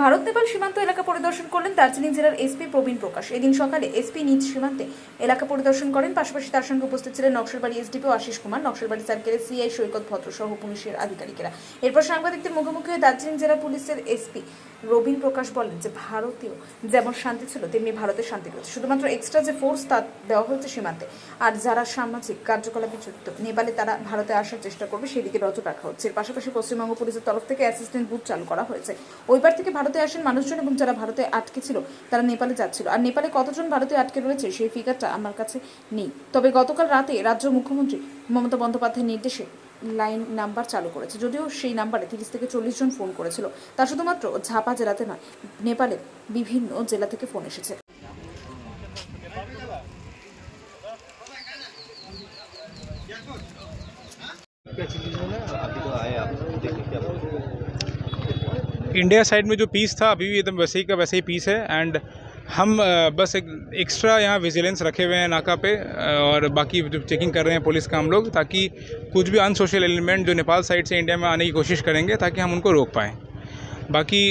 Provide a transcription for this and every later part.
ভারত, নেপাল সীমান্ত এলাকা পরিদর্শন করলেন দার্জিলিং জেলার এসপি প্রবীণ প্রকাশ। এদিন সকালে এসপি নিজ সীমান্তে এলাকা পরিদর্শন করেন। পাশাপাশি তার সঙ্গে উপস্থিত ছিলেন নকশালবাড়ি এসডিপিও আশিস কুমার, নকশালবাড়ি সার্কেলের সিআই সৈকত ভদ্র সহ পুলিশের আধিকারিকেরা। এরপর সাংবাদিকদের মুখোমুখি হয়ে দার্জিলিং জেলা পুলিশের এসপি রবীন প্রকাশ বলেন যে, ভারতীয় যেমন শান্তি ছিল, তেমনি ভারতের শান্তি রয়েছে। শুধুমাত্র এক্সট্রা যে ফোর্স তা দেওয়া হয়েছে সীমান্তে, আর যারা সামাজিক কার্যকলাপে যুক্ত, নেপালে তারা ভারতে আসার চেষ্টা করবে, সেদিকে নজর রাখা হচ্ছে। পাশাপাশি পশ্চিমবঙ্গ পুলিশের তরফ থেকে অ্যাসিস্ট্যান্ট বুথ চালু করা হয়েছে। ওইবার থেকে ভারতে আসেন মানুষজন এবং যারা ভারতে আটকে ছিল, তারা নেপালে যাচ্ছিল। আর নেপালে কতজন ভারতে আটকে রয়েছে সেই ফিগারটা আমার কাছে নেই। তবে গতকাল রাতে রাজ্য মুখ্যমন্ত্রী মমতা বন্দ্যোপাধ্যায়ের নির্দেশে লাইন নাম্বার চালু করেছে। যদিও সেই নাম্বারে তিরিশ থেকে চল্লিশ জন ফোন করেছিল। তা শুধুমাত্র ঝাপা জেলাতে নয় নেপালের বিভিন্ন জেলা থেকে ফোন এসেছে। इंडिया साइड में जो पीस था, अभी भी एकदम वैसे ही का वैसे ही पीस है एंड हम बस एक एक्स्ट्रा यहाँ विजिलेंस रखे हुए हैं नाका पे और बाकी जो चेकिंग कर रहे हैं पुलिस का हम लोग ताकि कुछ भी अनसोशल एलिमेंट जो नेपाल साइड से इंडिया में आने की कोशिश करेंगे ताकि हम उनको रोक पाएँ। बाकी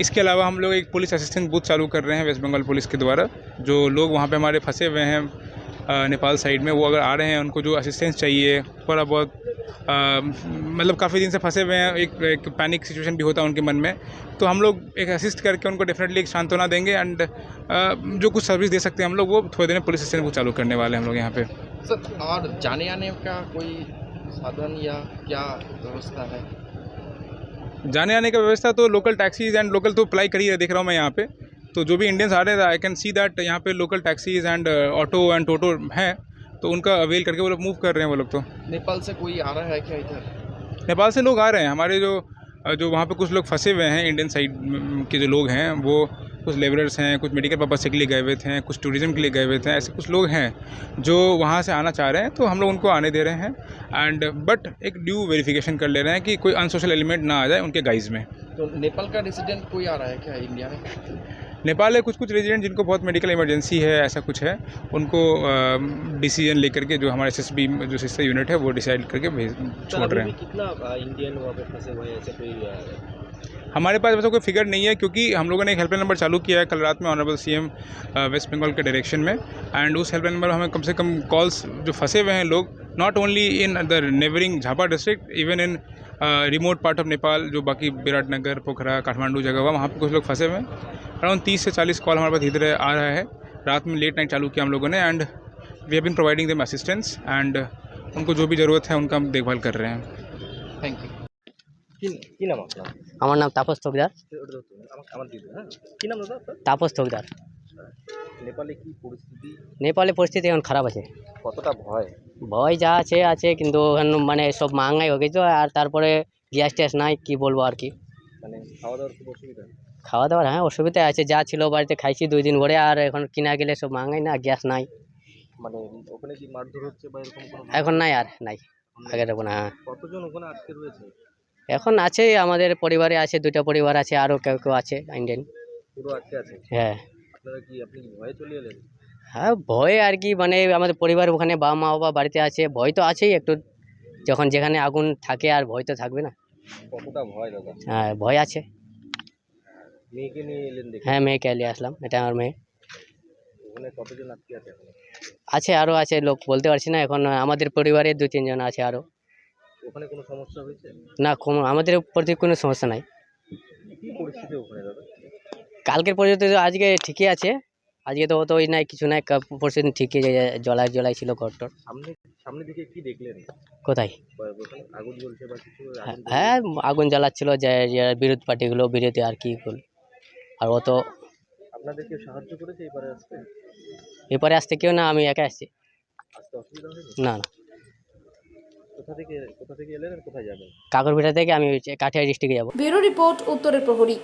इसके अलावा हम लोग एक पुलिस असिस्टेंट बूथ चालू कर रहे हैं वेस्ट बंगाल पुलिस के द्वारा, जो लोग वहाँ पर हमारे फंसे हुए हैं नेपाल साइड में, वो अगर आ रहे हैं, उनको जो असिस्टेंस चाहिए, थोड़ा बहुत मतलब काफ़ी दिन से फंसे हुए हैं एक, एक पैनिक सिचुएशन भी होता है उनके मन में। तो हम लोग एक असिस्ट करके उनको डेफिनेटली एक सांत्वना देंगे एंड जो कुछ सर्विस दे सकते हैं हम लोग वो थोड़ी देर में पुलिस स्टेशन को चालू करने वाले हैं हम लोग यहाँ पे। सर और जाने आने का कोई साधन या क्या व्यवस्था है? जाने आने का व्यवस्था तो लोकल टैक्सीज एंड लोकल तो अप्लाई कर ही देख रहा हूँ मैं यहाँ पे। तो जो भी इंडियंस आ रहे थे आई कैन सी दैट यहाँ पे local taxis and auto and toto हैं। तो उनका अवेल करके वो लोग मूव कर रहे हैं वो लोग तो। नेपाल से कोई आ रहा है क्या इधर? नेपाल से लोग आ रहे हैं। हमारे जो जो वहाँ पे कुछ लोग फंसे हुए हैं इंडियन साइड के जो लोग हैं वो कुछ लेबरर्स हैं कुछ मेडिकल पर्पज के लिए गए हुए थे कुछ टूरिज़्म के लिए गए हुए थे ऐसे कुछ लोग हैं जो वहाँ से आना चाह रहे हैं तो हम लोग उनको आने दे रहे हैं एंड बट एक ड्यू वेरिफिकेशन कर ले रहे हैं कि कोई अनसोशल एलिमेंट ना आ जाए उनके गाइज़ में। तो नेपाल का रेसिडेंट कोई आ रहा है क्या इंडिया में? नेपाल है कुछ कुछ रेजिडेंट जिनको बहुत मेडिकल इमरजेंसी है ऐसा कुछ है उनको डिसीज़न लेकर के जो हमारे एसएसबी जो सिस्टर यूनिट है वो डिसाइड करके भेज छोड़ रहे हैं। कितना इंडियन वहाँ पे फंसे हुए हैं? ऐसे कोई हमारे पास वैसा कोई फिगर नहीं है क्योंकि हम लोगों ने एक हेल्पलाइन नंबर चालू किया है कल रात में ऑनरेबल सीएम वेस्ट बंगाल के डायरेक्शन में। एंड उस हेल्पलाइन नंबर हमें कम से कम कॉल्स जो फंसे हुए हैं लोग not only in the neighbouring Jhapa district even in remote part of Nepal जो बाकी विराटनगर पोखरा काठमांडू जगह हुआ वहाँ पर कुछ लोग फंसे हुए हैं। अराउंड तीस से चालीस कॉल हमारे पास इधर आ रहा है। रात में लेट नाइट चालू किया हम लोगों ने and we have been providing them assistance and उनको जो भी ज़रूरत है उनका हम देखभाल कर रहे हैं। थैंक यू কি কি নাম আপনার? আমার নাম তাপস থকদার হ্যাঁ? তাপস থকদার নেপালে কি পরিস্থিতি? নেপালে পরিস্থিতি এখন খারাপ আছে। কতটা ভয়? ভয় যা আছে আছে কিন্তু এখন মানে সব মাঙ্গাই হয়ে গেছে আর তারপরে গ্যাস ট্যাস নাই কি বলব আর কি। মানে খাওয়া দাওয়ার খুব অসুবিধা? খাওয়া দাওয়ার হ্যাঁ অসুবিধা আছে যা ছিল বাড়িতে খাইছি দুই দিন ভরে আর এখন কিনা গেলে সব মাঙ্গাই না গ্যাস নাই। মানে ওখানে কি মারধর হচ্ছে বা এরকম কোনো এখন নাই আর নাই। আগের এখন হ্যাঁ। কতজন ওখানে আটকে রয়েছে? এখন আছে আমাদের পরিবারে আছে দুটা পরিবার আছে আরও কেউ কেউ আছে ইন্ডিয়ান। পুরো আটকে আছে? হ্যাঁ। আপনারা কি আপনি কি ভয়ে চলে এলেন? হ্যাঁ ভয় আর কি মানে আমাদের পরিবার ওখানে বাবা মা বাবা বাড়িতে আছে ভয় তো আছেই একটু। যখন যেখানে আগুন থাকে আর ভয় তো থাকবে না। কতটা ভয় দাদা? হ্যাঁ ভয় আছে। মেয়েকে নিয়ে এলেন দেখে? হ্যাঁ মেয়েকে নিয়ে আসলাম এটা আমার মেয়ে। ওখানে কতজন আটকে আছে আছে আরও আছে লোক বলতে পারছি না এখন আমাদের পরিবারে দু তিনজন আছে আরও। ওখানে কোনো সমস্যা হয়েছে? না কোনো আমাদের প্রতি কোনো সমস্যা নাই। কি পরিস্থিতি ওখানে দাদা? কালকের পর্যন্ত তো আজকে ঠিকই আছে। আজকে তো অত ওই নাই কিছু নাই কা- পরশু ঠিকই জলাই জলাই ছিল ঘরটর। সামনে সামনে দিকে কি দেখলেন? কোথায়? আগুন জ্বলছে বা কিছু হ্যাঁ, আগুন হ্যাঁ জ্বালাচ্ছিল যে বিরোধ পার্টিগুলো বিরোধী আর কি বল আর অত আপনাদেরকে সাহায্য করেছে এবারে আসতে? এপারে আসতে কেউ না আমি একা আসছি। না না। কোথা থেকে কোথা থেকে এলেন আর কোথায় যাবেন? কাকরভিটা থেকে আমি কাঠিয়া ডিস্ট্রিক্টে যাব। ব্যুরো রিপোর্ট উত্তরের প্রহরী।